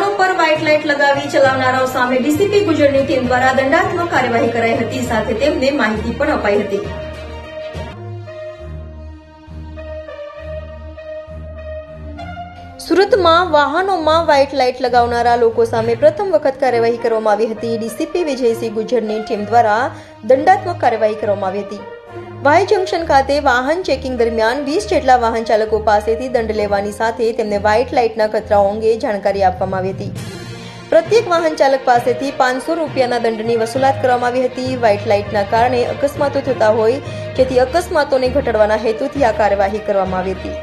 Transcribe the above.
White light લગાવી ચલાવનારાઓ સામે DCP ગુજરની team દ્વારા દંડાત્મક કાર્યવાહી કરાઈ હતી. સાથે તેમને માહિતી પણ અપાઈ હતી. સુરતમાં વાહનોમાં વ્હાઇટ લાઇટ લગાવનારા લોકો સામે પ્રથમ વખત કાર્યવાહી કરવામાં આવી હતી. ડીસીપી વિજયસિંહ ગુજરની ટીમ દ્વારા દંડાત્મક કાર્યવાહી કરવામાં આવી હતી. વાય જંકશન ખાતે વાહન ચેકિંગ દરમિયાન વીસ જેટલા વાહન ચાલકો પાસેથી દંડ લેવાની સાથે તેમને વ્હાઇટ લાઇટના ખતરાઓ અંગે જાણકારી આપવામાં આવી હતી. પ્રત્યેક વાહન ચાલક પાસેથી પાંચસો રૂપિયાના દંડની વસૂલાત કરવામાં આવી હતી. વ્હાઇટ લાઇટના કારણે અકસ્માતો થતા હોય, જેથી અકસ્માતોને ઘટાડવાના હેતુથી આ કાર્યવાહી કરવામાં આવી હતી.